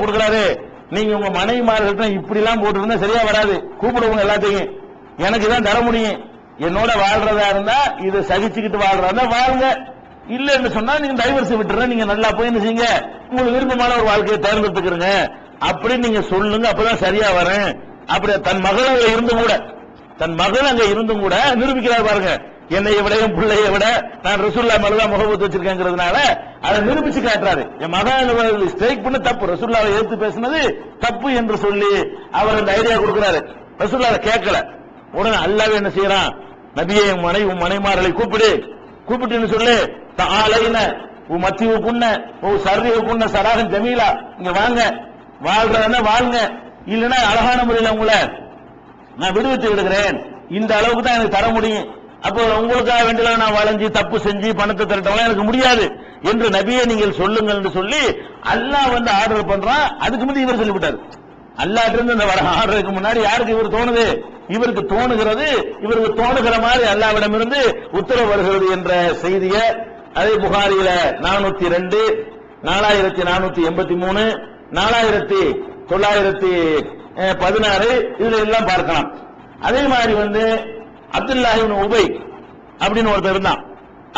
கொடுக்குறாரு. நீங்க உங்க மனைவிமார்கிட்ட இப்படி எல்லாம் போட்டு சரியா வராது. கூப்பிடுவோங்க எல்லாத்தையும். எனக்கு தான் தர முடியும் என்னோட வாழ்றதா இருந்தா இதை சகிச்சுக்கிட்டு வாழ்றதா வாழ்ங்க. இல்லைன்னு இல்லன்னு சொன்னா நீங்க டைவர்ஸ் விட்டுற நீங்க நல்லா போய் என்ன செய்யுங்க உங்களுக்கு விருப்பமான ஒரு வாழ்க்கையை தேர்ந்தெடுத்துக்கிறங்க. அப்படின்னு நீங்க சொல்லுங்க. அப்பதான் சரியா வரேன். அப்படி தன் மகள் அங்க இருந்தும் கூட தன் மகள் அங்க இருந்தும் கூட நிரூபிக்கிறார் பாருங்க. என்னைய விட என் பிள்ளைய விட நான் ரசூல்லா மேலதான் முகபத்து வச்சிருக்கேங்கிறதுனால அதை நிரூபிச்சு காட்டுறாரு. என் மகன் ஸ்ட்ரைக் பண்ண தப்பு. ரசூல்லாவை எடுத்து பேசினது தப்பு என்று சொல்லி அவர் அந்த ஐடியா கொடுக்கிறாரு. ரசூல்லா கேட்கல. உடனே அல்லாவே என்ன செய்யறான்? நபியை உன் மனை உன் மனைமார்களை கூப்பிடு. கூப்பிட்டுன்னு சொல்லு? தாளைன உன் மத்திய புண்ண உன் சர்ரிய புண்ண சராகன் ஜமீலா இங்க வாங்க. வாழ்றதுன்னா வாழ்ங்க. இல்லைன்னா அழகான முறையில் உங்களை நான் விடுவித்து விடுகிறேன். இந்த அளவுக்கு தான் எனக்கு தர முடியும். அப்போ உங்களுக்காக வேண்டிய நான் வளைஞ்சு தப்பு செஞ்சு பணத்தை திரட்டவெல்லாம் எனக்கு முடியாது. என்று நபியை நீங்கள் சொல்லுங்கள் என்று சொல்லி அல்லாஹ் வந்து ஆர்டர் பண்றான். அதுக்கு முந்தைய இவர் சொல்லிவிட்டார். அல்லாஹ் இருந்து இந்த வர ஆர்டருக்கு முன்னாடி யாருக்கு இவர் தோணுது? இவருக்கு தோணுகிறது இவருக்கு தோணுகிற மாதிரி அல்லாவிடம் இருந்து உத்தரவு வருகிறது என்ற செய்தியை அதே புகாரியில நானூத்தி ரெண்டு நாலாயிரத்தி நானூத்தி எண்பத்தி மூணு நாலாயிரத்தி தொள்ளாயிரத்தி பதினாறு இதுல எல்லாம் பார்க்கலாம். அதே மாதிரி வந்து அப்துல்லாஹிபின் உபை அப்படின்னு ஒருத்தர் இருந்தான்.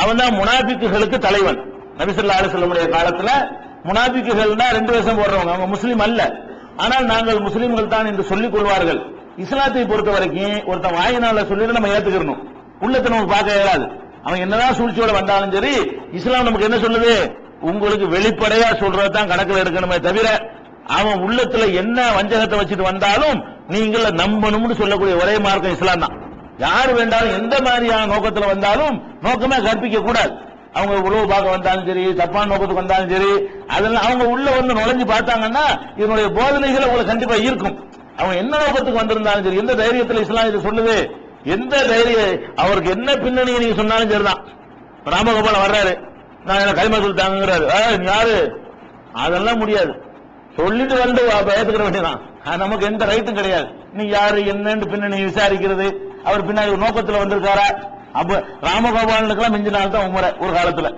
அவன் தான் முனாபிக்குகளுக்கு தலைவன். நபிசுல்லா அலிசல்லமுடைய காலத்துல முனாபிக்குகள்னா ரெண்டு வருஷம் போடுறவங்க. அவங்க முஸ்லீம் அல்ல. ஆனால் நாங்கள் முஸ்லீம்கள் தான் என்று சொல்லிக் கொள்வார்கள். இஸ்லாத்தை பொறுத்த வரைக்கும் ஒருத்தன் வாயினால சொல்லிட்டு நம்ம ஏத்துக்கிறணும். உள்ளத்தை நம்ம பார்க்க இயலாது. அவன் என்னதான் சூழ்ச்சியோட வந்தாலும் சரி இஸ்லாம் நமக்கு என்ன சொல்லுது? உங்களுக்கு வெளிப்படையா சொல்றது தான் கணக்கில் இருக்கணுமே தவிர அவன் உள்ளத்துல என்ன வஞ்சகத்தை வச்சுட்டு வந்தாலும் நீங்கள நம்பணும்னு சொல்லக்கூடிய ஒரே மார்க்கம் இஸ்லாம் தான். யார் வேண்டாலும் எந்த மாதிரியான நோக்கத்துல வந்தாலும் நோக்கமே கற்பிக்க கூடாது. அவங்க உழவு பார்க்க வந்தாலும் சரி தப்பான நோக்கத்துக்கு வந்தாலும் சரி அதெல்லாம் அவங்க உள்ள வந்து நுழைஞ்சு பார்த்தாங்கன்னா இதனுடைய போதனைகள் உங்களுக்கு கண்டிப்பா இருக்கும். அவங்க என்ன நோக்கத்துக்கு வந்திருந்தாலும் சரி எந்த தைரியத்தில் இஸ்லாம் இது சொல்லுது? எந்த தைரிய அவருக்கு என்ன பின்னணி நீங்க சொன்னாலும் சரிதான். ராமகோபால் வர்றாரு. நான் என்ன கைமா சொல்லிட்டாங்கிறாரு யாரு? அதெல்லாம் முடியாது. சொல்லிட்டு வந்து பயத்துக்கிற வேண்டியதான் அது நமக்கு எந்த ரைட்டும் கிடையாது. நீ யாரு என்னன்னு பின்னணி விசாரிக்கிறது. அவர் பின்னாடி ஒரு நோக்கத்துல வந்திருக்காரா? அப்ப ராமகோபாலனுக்கெல்லாம் மிஞ்சினால் தான் உமர ஒரு காலத்துல.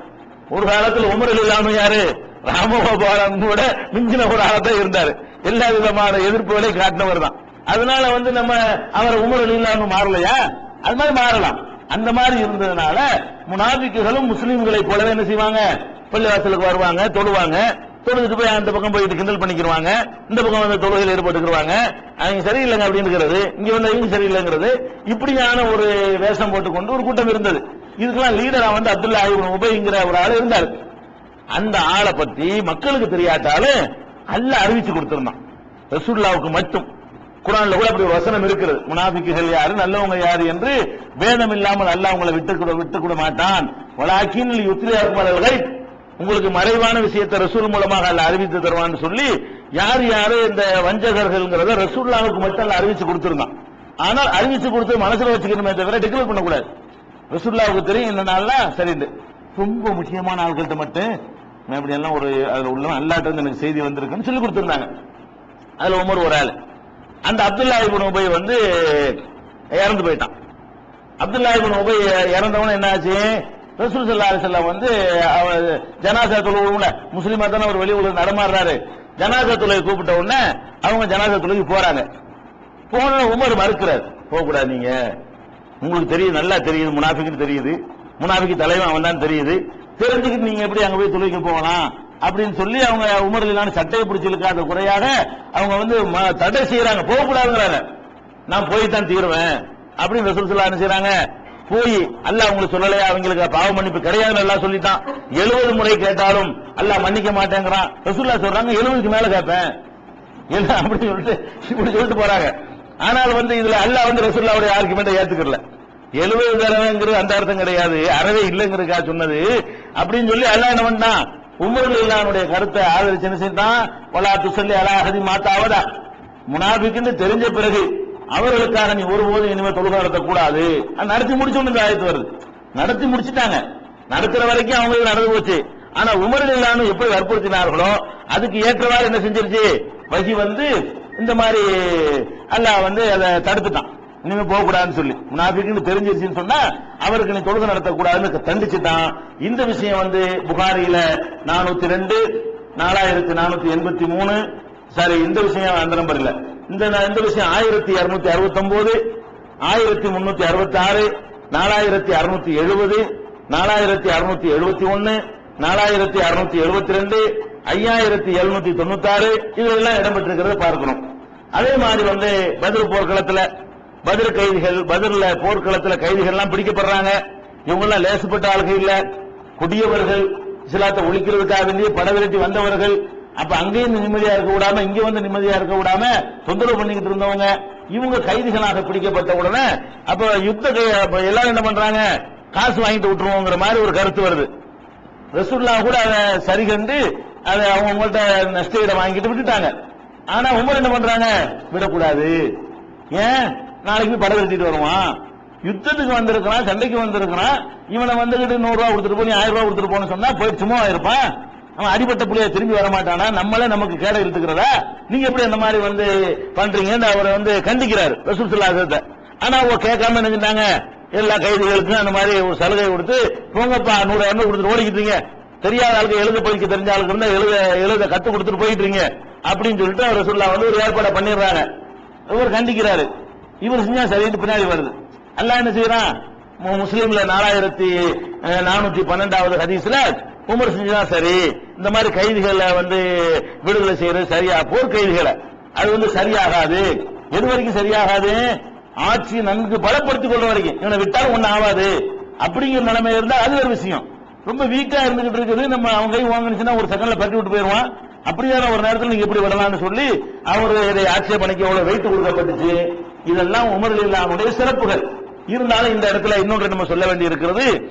ஒரு காலத்துல உமரில் இல்லாம யாரு? ராமகோபாலன் கூட மிஞ்சின ஒரு ஆளத்தான் இருந்தாரு. எல்லா விதமான எதிர்ப்புகளை காட்டினவர் தான். அதனால வந்து நம்ம அவர் உமரில் இல்லாம மாறலையா? அது மாதிரி மாறலாம். அந்த மாதிரி இருந்ததுனால முனாபிக்குகளும் முஸ்லீம்களை போலவே என்ன செய்வாங்க? பள்ளிவாசலுக்கு வருவாங்க தொடுவாங்க தொழுதுட்டு போய் அந்த பக்கம் போயிட்டு கிண்டல் பண்ணிக்கிறாங்க இந்த பக்கம் வந்து தொழுகையில் ஈடுபட்டுக்கிருவாங்க. அவங்க சரியில்லைங்க அப்படிங்கிறது இங்க வந்து இவங்க சரியில்லைங்கிறது இப்படியான ஒரு வேஷம் போட்டுக்கொண்டு ஒரு கூட்டம் இருந்தது. இதுக்கெல்லாம் லீடரா வந்து அப்துல்லா இப்னு உபைங்கிற ஒரு ஆள் இருந்தார். அந்த ஆளை பத்தி மக்களுக்கு தெரியாட்டாலும் அல்ல அறிவிச்சு கொடுத்திருந்தான். ரசூல்லாவுக்கு மட்டும். குரான்ல கூட அப்படி ஒரு வசனம் இருக்கிறது முனாபிக்குகள் யாரு நல்லவங்க யாரு என்று வேதம் இல்லாமல் அல்ல அவங்களை விட்டு விட்டு கூட மாட்டான் வளாக்கின் யுத்திரியாக்குமார்கள் உங்களுக்கு மறைவான விஷயத்தை ரசூல் மூலமாக அல்ல அறிவித்து தருவான்னு சொல்லி யார் யாரு இந்த வஞ்சகர்கள்ங்கிறத ரசூல்லாவுக்கு மட்டும் அல்ல அறிவிச்சு கொடுத்திருந்தான். ஆனால் அறிவிச்சு கொடுத்து மனசுல வச்சுக்கணுமே தவிர டிக்ளேர் பண்ணக்கூடாது. ரசூல்லாவுக்கு தெரியும் இந்த நாள்ல சரிண்டு. ரொம்ப முக்கியமான ஆட்கள்கிட்ட மட்டும் நான் இப்படி எல்லாம் ஒரு அதுல உள்ள அல்லாட்ட எனக்கு செய்தி வந்திருக்குன்னு சொல்லி கொடுத்திருந்தாங்க. அதுல உமர் ஒரு ஆள். அந்த அப்துல்லா இபுன் உபய் வந்து இறந்து போயிட்டான். அப்துல்லா இபுன் உபய் இறந்தவன என்னாச்சு ரசூல் சல்லா அலைஹி வந்து அவர் ஜனாசா தொழுவுல முஸ்லீமா தானே அவர் வெளி உலக நடமாடுறாரு. ஜனாசா தொழுகை கூப்பிட்ட உடனே அவங்க ஜனாசா தொழுகை போறாங்க. போன உமர் மறுக்கிறார் போக கூடாது நீங்க. உங்களுக்கு தெரியுது நல்லா தெரியுது முனாஃபிக்குன்னு தெரியுது. முனாஃபிக்கு தலைவன் அவன் தான் தெரியுது. தெரிஞ்சுக்கிட்டு நீங்க எப்படி அங்க போய் தொழுகைக்கு போகலாம்? அப்படின்னு சொல்லி அவங்க உமர்லான சட்டையை பிடிச்சிருக்காத குறையாக அவங்க வந்து ம- தடை செய்யறாங்க போகக்கூடாதுங்கிறாங்க. நான் போய் தான் தீருவேன். அப்படின்னு ரசூல் சொல்லா என்ன போய் அல்ல உங்களுக்கு சொல்லலையா? அவங்களுக்கு பாவ மன்னிப்பு கிடையாதுன்னு எல்லாம் சொல்லிட்டான். எழுபது முறை கேட்டாலும் அல்ல மன்னிக்க மாட்டேங்கிறான். ரசூல்லா சொல்றாங்க எழுபதுக்கு மேல கேட்பேன். என்ன அப்படி சொல்லிட்டு இப்படி சொல்லிட்டு போறாங்க. ஆனால் வந்து இதுல அல்ல வந்து ரசூல்லாவுடைய ஆர்குமெண்ட் ஏத்துக்கல எழுபது தடவைங்கிறது அந்த அர்த்தம் கிடையாது. அறவே இல்லைங்கிறதுக்கா சொன்னது. அப்படின்னு சொல்லி அல்ல என்ன பண்ணான் உமர் இல்லானுடைய கருத்தை ஆதரிச்சு என்ன செய்தான்? வலா துசல்லி அலா மாத்தாவதா முனாபிக்குன்னு தெரிஞ்ச பிறகு அவர்களுக்காக நீ ஒருபோதும் இனிமே தொழுகை நடத்தக்கூடாது. நடத்தி முடிச்சோன்னு இந்த ஆயத்து வருது. நடத்தி முடிச்சுட்டாங்க. நடத்துற வரைக்கும் அவங்களுக்கு நடந்து போச்சு. ஆனா உமரில் இல்லான்னு எப்படி வற்புறுத்தினார்களோ அதுக்கு ஏற்றவாறு என்ன செஞ்சிருச்சு? வகி வந்து இந்த மாதிரி அல்லாஹ் வந்து அதை தடுத்துட்டான். இனிமே போக கூடாதுன்னு சொல்லி. முனாஃபிக்குன்னு தெரிஞ்சிருச்சுன்னு சொன்னா அவருக்கு நீ தொழுகை நடத்தக்கூடாதுன்னு தண்டிச்சுட்டான். இந்த விஷயம் வந்து புகாரியில நானூத்தி ரெண்டு நாலாயிரத்தி நானூத்தி எண்பத்தி மூணு சரி இந்த விஷயம் அந்த நம்பர் இல்ல. இந்த இந்த விஷயம் ஆயிரத்தி இருநூத்தி அறுபத்தி ஒன்பது ஆயிரத்தி முன்னூத்தி அறுபத்தி ஆறு நாலாயிரத்தி அறுநூத்தி எழுபது நாலாயிரத்தி அறுநூத்தி எழுபத்தி ஒன்னு நாலாயிரத்தி அறுநூத்தி எழுபத்தி ரெண்டு ஐயாயிரத்தி எழுநூத்தி தொண்ணூத்தி ஆறு இதெல்லாம் இடம்பெற்றிருக்கிறத பார்க்கணும். அதே மாதிரி வந்து பதில் போர்க்களத்துல பதில் கைதிகள் பதில்ல போர்க்களத்துல கைதிகள் எல்லாம் பிடிக்கப்படுறாங்க. இவங்க எல்லாம் லேசுப்பட்ட ஆளுகை இல்ல. குடியவர்கள் இஸ்லாத்தை ஒழிக்கிறதுக்காக வேண்டிய படவிரட்டி வந்தவர்கள் அப்ப அங்கேயும் நிம்மதியா இருக்க விடாம இங்க வந்து நிம்மதியா இருக்க விடாம தொந்தரவு பண்ணிக்கிட்டு இருந்தவங்க இவங்க கைதிகளாக பிடிக்கப்பட்ட உடனே அப்ப யுத்த எல்லாரும் என்ன பண்றாங்க? காசு வாங்கிட்டு விட்டுருவோங்கிற மாதிரி ஒரு கருத்து வருது. ரசூல்லா கூட அதை சரி கண்டு அதை அவங்கள்ட்ட இடம் வாங்கிட்டு விட்டுட்டாங்க. ஆனா உமர் என்ன பண்றாங்க? விடக்கூடாது. ஏன்? நாளைக்கு படம் எடுத்துட்டு வருவான். யுத்தத்துக்கு வந்திருக்கிறான் சண்டைக்கு வந்திருக்கிறான். இவனை வந்துகிட்டு நூறு ரூபா கொடுத்துட்டு போய் ஆயிரம் ரூபா கொடுத்துட்டு போன்னு சொன்னா போய் சும்மா இருப்பான். அவன் அடிபட்ட புள்ளைய திரும்பி வரமாட்டானா? நம்மளே நமக்கு கேட இழுத்துக்கிறதா நீங்க எப்படி அந்த மாதிரி வந்து பண்றீங்கன்னு அவரை வந்து கண்டிக்கிறாரு ரசூல் சொல்லாதத ஆனா அவங்க கேட்காம என்ன செஞ்சாங்க எல்லா கைதிகளுக்கும் அந்த மாதிரி ஒரு சலுகை கொடுத்து போங்கப்பா நூறு இரநூறு கொடுத்துட்டு ஓடிக்கிட்டீங்க. தெரியாத ஆளுக்கு எழுத படிக்க தெரிஞ்ச ஆளுக்கு இருந்தா எழுத எழுத கத்து கொடுத்துட்டு போயிட்டுறீங்க. அப்படின்னு சொல்லிட்டு அவர் ரசூல்லா வந்து ஒரு ஏற்பாடை பண்ணிடுறாங்க. இவர் கண்டிக்கிறாரு. இவர் செஞ்சா சரின்னு பின்னாடி வருது. அல்லாஹ் என்ன செய்யறான் முஸ்லீம்ல நாலாயிரத்தி நானூத்தி பன்னெண்டாவது ஹதீஸ்ல உமர் செஞ்சா சரி. இந்த மாதிரி கைதிகளை வந்து விடுதலை செய்யறது சரியா? போர் கைதிகளை. அது வந்து சரியாகாது. எது வரைக்கும் சரியாகாது? ஆட்சி நன்கு பலப்படுத்திக் கொள்ற வரைக்கும். இவனை விட்டாலும் ஒண்ணு ஆகாது. அப்படிங்கிற நிலைமை இருந்தா அது ஒரு விஷயம். ரொம்ப வீக்கா இருந்துகிட்டு இருக்குது. நம்ம அவங்க கை வாங்கினுச்சுன்னா ஒரு செகண்ட்ல பட்டி விட்டு போயிருவான் அப்படியான ஒரு நேரத்தில் நீங்க எப்படி விடலாம்னு சொல்லி அவர் இதை ஆட்சேபனைக்கு எவ்வளவு வெயிட் கொடுக்கப்பட்டுச்சு? இதெல்லாம் உமர் இல்லாமுடைய சிறப்புகள். இருந்தாலும் இந்த இடத்துல இன்னொன்று நம்ம சொல்ல வேண்டி இருக்கிறது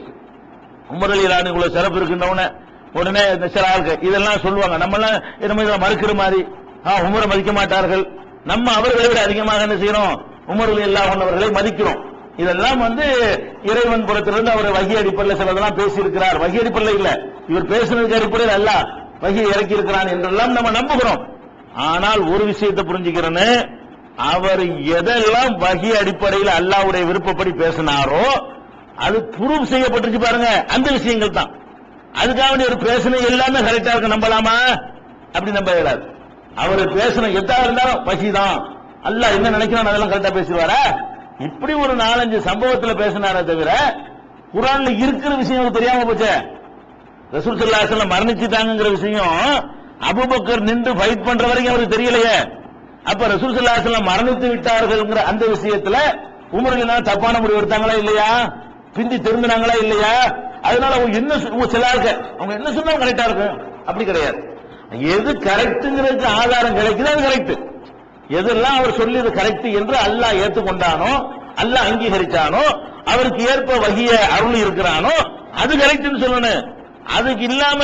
உமர் அலி இவ்வளவு சிறப்பு இருக்கின்றவன உடனே இந்த சில ஆளுக்கு இதெல்லாம் சொல்லுவாங்க. நம்ம எல்லாம் நம்ம இதை மறுக்கிற மாதிரி. ஆ, உமரை மதிக்க மாட்டார்கள். நம்ம அவர்களை விட அதிகமாக என்ன செய்யறோம்? உமர் அலி அவர்களை மதிக்கிறோம். இதெல்லாம் வந்து இறைவன் புறத்திலிருந்து அவர் வகி அடிப்படையில் சிலதெல்லாம் பேசியிருக்கிறார். வகி அடிப்படையில் இல்ல. இவர் பேசுனதுக்கு அடிப்படையில் அல்ல. வகி இறக்கி இருக்கிறான் என்றெல்லாம் நம்ம நம்புகிறோம். ஆனால் ஒரு விஷயத்தை புரிஞ்சுக்கிறேன்னு அவர் எதெல்லாம் வகி அடிப்படையில் அல்லாவுடைய விருப்பப்படி பேசினாரோ அது ப்ரூவ் செய்யப்பட்டுச்சு பாருங்க. அந்த விஷயங்கள் தான். அதுக்காக ஒரு பேசின எல்லாமே கரெக்டா இருக்கு நம்பலாமா? அப்படி நம்ப இயலாது. அவர் பேசின எதா இருந்தாலும் பசிதான் அல்ல என்ன நினைக்கிறான் அதெல்லாம் கரெக்டா பேசுவாரா இப்படி ஒரு நாலஞ்சு சம்பவத்தில் பேசினாரே தவிர குரான்ல இருக்கிற விஷயம் தெரியாம போச்சே. ரசூல் சல்லாசல்ல மரணிச்சுட்டாங்கிற விஷயம் அபூபக்கர் நின்று ஃபைட் பண்ற வரைக்கும் அவருக்கு தெரியலையே. அப்ப ரசூல் சல்லாசல்ல மரணித்து விட்டார்கள் அந்த விஷயத்துல உமர் தப்பான முடிவு எடுத்தாங்களா இல்லையா? பிந்தி திரும்பினாங்களா இல்லையா? அதனால அவங்க என்ன உங்க சில அவங்க என்ன சொன்னாலும் கரெக்டா இருக்கும். அப்படி கிடையாது. எது கரெக்டுங்கிறதுக்கு ஆதாரம் கிடைக்குது அது கரெக்ட் எதெல்லாம் அவர் சொல்லியது கரெக்ட் என்று அல்லாஹ் ஏற்றுக்கொண்டானோ அல்லாஹ் அங்கீகரிச்சானோ அவருக்கு ஏற்ப வகிய அருள் இருக்கிறானோ அது கரெக்ட்னு சொல்லணும். அதுக்கு இல்லாம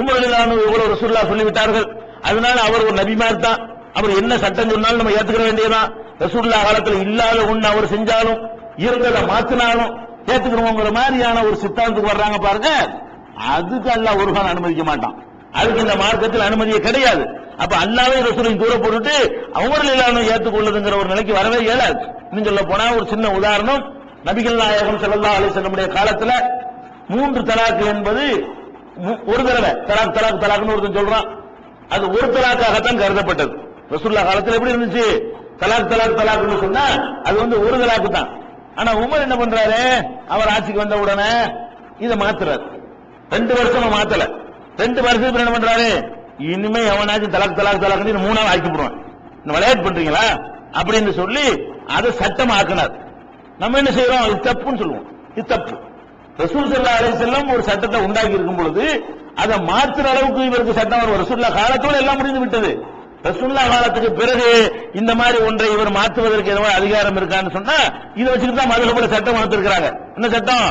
உமரலானு இவ்வளவு ரசூல்லா சொல்லிவிட்டார்கள். அதனால அவர் ஒரு நபிமார் தான். அவர் என்ன சட்டம் சொன்னாலும் நம்ம ஏத்துக்க வேண்டியதான் ரசூல்லா காலத்தில் இல்லாத ஒண்ணு அவர் செஞ்சாலும் இருந்ததை மாத்தினாலும் ஏத்துக்கிறோங்கிற மாதிரியான ஒரு சித்தாந்தத்துக்கு வர்றாங்க பாருங்க. அதுக்கு அல்லா ஒரு அனுமதிக்க மாட்டான். அதுக்கு இந்த மார்க்கத்தில் அனுமதியே கிடையாது. அப்ப அல்லாவே ரசூலையும் தூர போட்டுட்டு அவங்களும் எல்லாரும் ஏற்றுக்கொள்ளுதுங்கிற ஒரு நிலைக்கு வரவே இயலாது. இன்னும் சொல்ல போனா ஒரு சின்ன உதாரணம். நபிகள் நாயகம் செல்லல்லா அலிசல்லமுடைய காலத்துல மூன்று தலாக்கு என்பது மு- ஒரு தடவை. தலாக் தலாக் தலாக்னு ஒருத்தன் சொல்றான். அது ஒரு தலாக்காகத்தான் கருதப்பட்டது. ரசூல்லா காலத்துல எப்படி இருந்துச்சு? தலாக் தலாக் தலாக்னு சொன்னா அது வந்து ஒரு தலாக்கு தான் ஆனா உமர் என்ன பண்றாரு? அவர் ஆட்சிக்கு வந்த உடனே இதை மாத்துறாரு. ரெண்டு வருஷமா மாத்தல. ரெண்டு வருஷத்துக்கு என்ன பண்றாரு? இனிமே எவனாச்சும் தலாக் தலாக் தலாக் மூணாவது ஆக்கி போடுவான். இந்த விளையாட்டு பண்றீங்களா? அப்படின்னு சொல்லி அதை சட்டம் ஆக்கினார். நம்ம என்ன செய்யறோம்? இது தப்புன்னு சொல்லுவோம். இது தப்பு. ரசூல் சல்லா அலி செல்லம் ஒரு சட்டத்தை உண்டாக்கி இருக்கும் பொழுது அதை மாற்றுற அளவுக்கு இவருக்கு சட்டம் வரும். ரசூல்லா காலத்தோட எல்லாம் முடிந்து விட்டது. ரசுல்லா காலத்துக்கு பிறகு இந்த மாதிரி ஒன்றை இவர் மாற்றுவதற்கு எதுவும் அதிகாரம் இருக்கான்னு சொன்னா இதை வச்சுட்டு தான் மதுரை சட்டம் வளர்த்திருக்கிறாங்க. என்ன சட்டம்?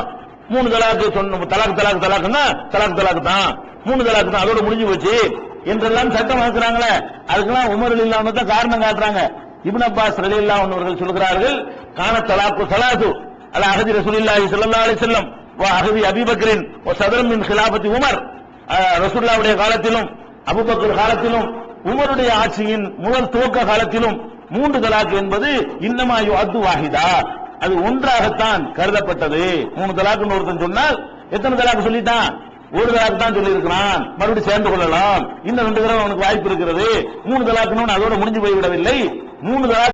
மூணு தலாக்கு சொன்ன தலாக்கு தலாக்கு தலாக்குன்னா தலாக்கு தலாக்கு தான். மூணு தலாக்கு தான். அதோட முடிஞ்சு போச்சு. என்றெல்லாம் சட்டம் வளர்க்கிறாங்களே அதுக்கெல்லாம் உமரில் இல்லாம தான் காரணம் காட்டுறாங்க. இப்ன அப்பாஸ் ரலி இல்லா அவர்கள் சொல்கிறார்கள் காண தலாக்கு தலாசு அல்ல அகதி ரசூலில்லாஹி ஸல்லல்லாஹு அலைஹி வஸல்லம் வா அகதி அபிபக்கரின் வ சதரன் மின் உமர். ரசூலுல்லாஹ்வுடைய காலத்திலும் அபுபக்கர் காலத்திலும் உமருடைய ஆட்சியின் முதல் துவக்க காலத்திலும் மூன்று தலாக் என்பது இன்னமா அத்து வாஹிதா. அது ஒன்றாகத்தான் கருதப்பட்டது. மூணு தலாக்குன்னு ஒருத்தன் சொன்னால் எத்தனை தலாக்கு சொல்லிட்டான்? ஒரு தலாக்கு தான் சொல்லியிருக்கிறான். மறுபடியும் சேர்ந்து கொள்ளலாம். இன்னும் ரெண்டு தடவை அவனுக்கு வாய்ப்பு இருக்கிறது. மூணு தலாக்குன்னு அதோட முடிஞ்சு போய்விடவில்லை. மூணு தலாக்கு